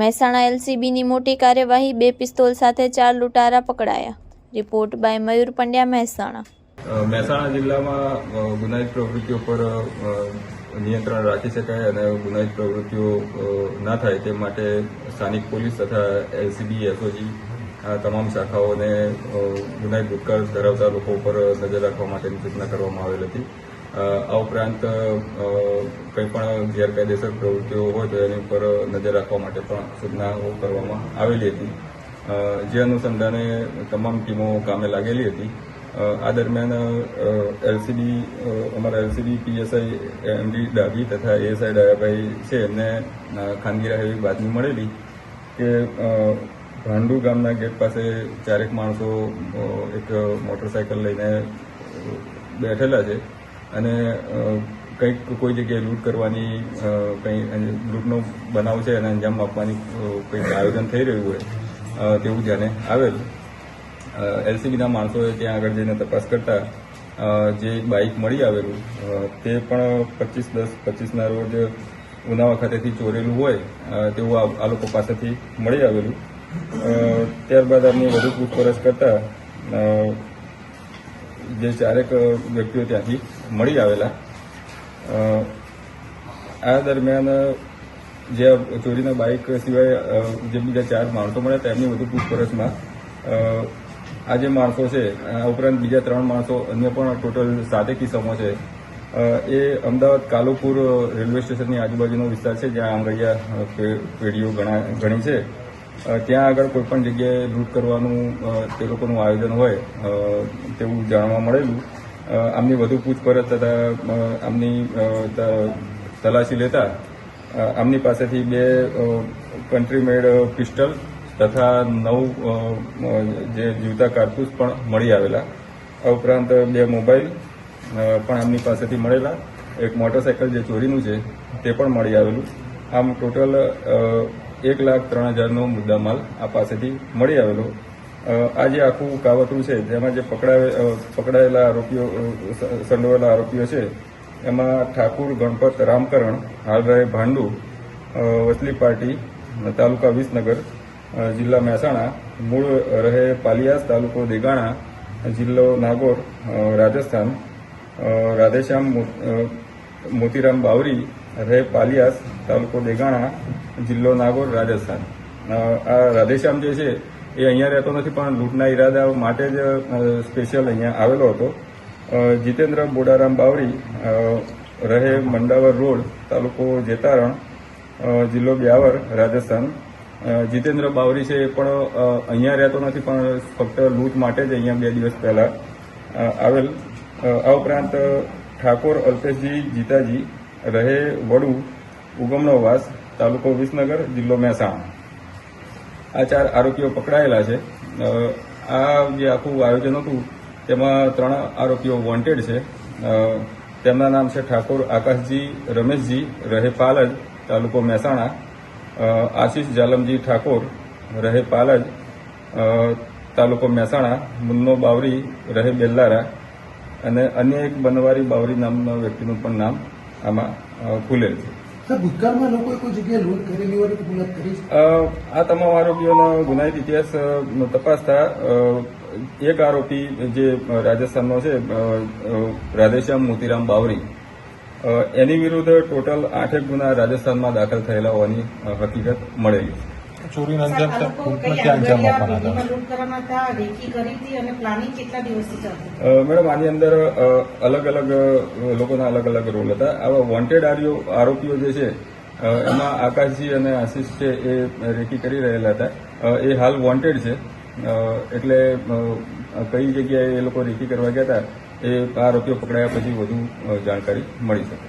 મહેસાણા એલસીબીની મોટી કાર્યવાહી બે પિસ્તોલ સાથે ચાર લૂંટારા પકડાયા. Report by Mayur Pandya, Mehsana. Mehsana જિલ્લામાં ગુનાહિત પ્રવૃત્તિઓ પર નિયંત્રણ રાખી શકાય અને ગુનાહિત પ્રવૃત્તિઓ ના થાય તે માટે સ્થાનિક પોલીસ તથા એલસીબી, એસઓજી, આ તમામ શાખાઓને ગુનાહિત ભૂતકાળ ધરાવતા લોકો ઉપર નજર રાખવા માટેની સૂચના કરવામાં આવેલ હતી. આ ઉપરાંત કંઈ પણ ગેરકાયદેસર પ્રવૃત્તિઓ હોય તો એની ઉપર નજર રાખવા માટે પણ સૂચનાઓ કરવામાં આવેલી હતી. જે અનુસંધાને તમામ ટીમો કામે લાગેલી હતી. આ દરમિયાન એલસીબી અમારા એલસીબી, પીએસઆઈ, એમડી ડાભી તથા એએસઆઈ ડાયાભાઈ છે, એમને ખાનગી રાહ એવી બાતમી મળેલી કે ભાંડુ ગામના ગેટ પાસે ચારેક માણસો એક મોટરસાયકલ લઈને બેઠેલા છે. અને કંઈક કોઈ જગ્યાએ લૂંટ કરવાની કંઈ લૂંટનો બનાવ છે અને અંજામ આપવાની કંઈક આયોજન થઈ રહ્યું હોય તેવું ધ્યાને આવેલ. એલસીબીના માણસોએ ત્યાં આગળ જઈને તપાસ કરતા જે બાઇક મળી આવેલું તે પણ પચીસ દસ, પચીસના રોજ ઉનાવા ખાતેથી ચોરેલું હોય તેવું આ લોકો પાસેથી મળી આવેલું. ત્યારબાદ આમની વધુ પૂછપરછ કરતા જે ચારેક વ્યક્તિઓ ત્યાંથી મળી આવેલા. આ દરમિયાન જે ચોરીના બાઇક સિવાય જે બીજા ચાર માણસો મળ્યા, તેમની વધુ પૂછપરછમાં આ જે માણસો છે, આ ઉપરાંત બીજા ત્રણ માણસો અન્ય પણ ટોટલ સાતેક કિસ્સામાં છે. એ અમદાવાદ કાલુપુર રેલવે સ્ટેશનની આજુબાજુનો વિસ્તાર છે, જ્યાં આંગળીયા પેઢીઓ ઘણા ઘણી છે. ત્યાં આગળ કોઈપણ જગ્યાએ લૂંટ કરવાનું તે લોકોનું આયોજન હોય તેવું જાણવા મળેલું. આમની વધુ પૂછપરછ તથા આમની તલાશી લેતા આમની પાસેથી બે કન્ટ્રી મેડ પિસ્ટલ તથા નવ જે જીવતા કારતૂસ પણ મળી આવેલા. આ ઉપરાંત બે મોબાઈલ પણ આમની પાસેથી મળેલા. એક મોટરસાયકલ જે ચોરીનું છે, તે પણ મળી આવેલું. આમ ટોટલ એક લાખ ત્રણ હજારનો મુદ્દામાલ આ પાસેથી મળી આવેલો. આ જે આખું કાવતરું છે, જેમાં જે પકડાવે પકડાયેલા આરોપીઓ સંડોવાયેલા આરોપીઓ છે, એમાં ઠાકુર ગણપત રામકરણ હાલ રહે ભાંડુ વસલી પાર્ટી તાલુકા વિસનગર જિલ્લા મહેસાણા, મૂળ રહે પાલિયાસ તાલુકો દેગાણા, જિલ્લો નાગોર રાજસ્થાન રાધેશ્યામ મોતીરામ બાવરી રહે પાલિયાસ તાલુકો દેગાણા, જિલ્લો નાગોર, રાજસ્થાન. આ રાધેશ્યામ જે છે, એ અહીંયા રહેતો નથી, પણ લૂંટના ઈરાદા માટે જ સ્પેશિયલ અહીંયા આવેલો હતો. જીતેન્દ્ર બોડારામ બાવરી રહે મંડાવર રોડ, તાલુકો જેતારણ જિલ્લો બ્યાવર, રાજસ્થાન. જીતેન્દ્ર બાવરી છે એ પણ અહીંયા રહેતો નથી, પણ ફક્ત લૂંટ માટે જ અહીંયા બે દિવસ પહેલા આવેલ. આ ઉપરાંત ઠાકોર અલ્પેશજી જીતાજી રહે વડુ, ઉગમનો વાસ, તાલુકો વિસનગર, જિલ્લો મહેસાણા. આ ચાર આરોપીઓ પકડાયેલા છે. આ જે આખું આયોજન હતું, તેમાં ત્રણ આરોપીઓ વોન્ટેડ છે. તેમના નામ છે ઠાકોર આકાશજી, રમેશજી રહે પાલજ તાલુકો મહેસાણા. આશિષ જાલમજી ઠાકોર રહે પાલજ તાલુકો મહેસાણા. મુન્નો બાવરી, રહે બેલ્લારા. અને અન્ય એક બનવારી બાવરી નામના વ્યક્તિનું પણ નામ આમાં ખુલેલ છે. ભૂતકાળમાં લોકોએ કોઈ જગ્યાએ લૂંટ કરેલી હોય તો કરી આ તમામ આરોપીઓનો ગુનાહિત ઇતિહાસ તપાસતા એક આરોપી જે રાજસ્થાનનો છે રાધેશ્યામ મોતીરામ બાવરી એની વિરુદ્ધ ટોટલ આઠેક ગુના રાજસ્થાનમાં દાખલ થયેલા હોવાની હકીકત મળેલી છે. ચોરીનો અંજામ કઈ અંજામ આપવાના હતા? મેડમ આની અંદર અલગ અલગ લોકોના અલગ અલગ રોલ હતા. આવા વોન્ટેડ આરોપીઓ જે છે એમાં આકાશજી અને આશીષ છે એ રેકી કરી રહેલા હતા. એ હાલ વોન્ટેડ છે. એટલે કઈ જગ્યાએ એ લોકો રેકી કરવા ગયા હતા એ આરોપીઓ પકડાયા પછી વધુ જાણકારી મળી શકે.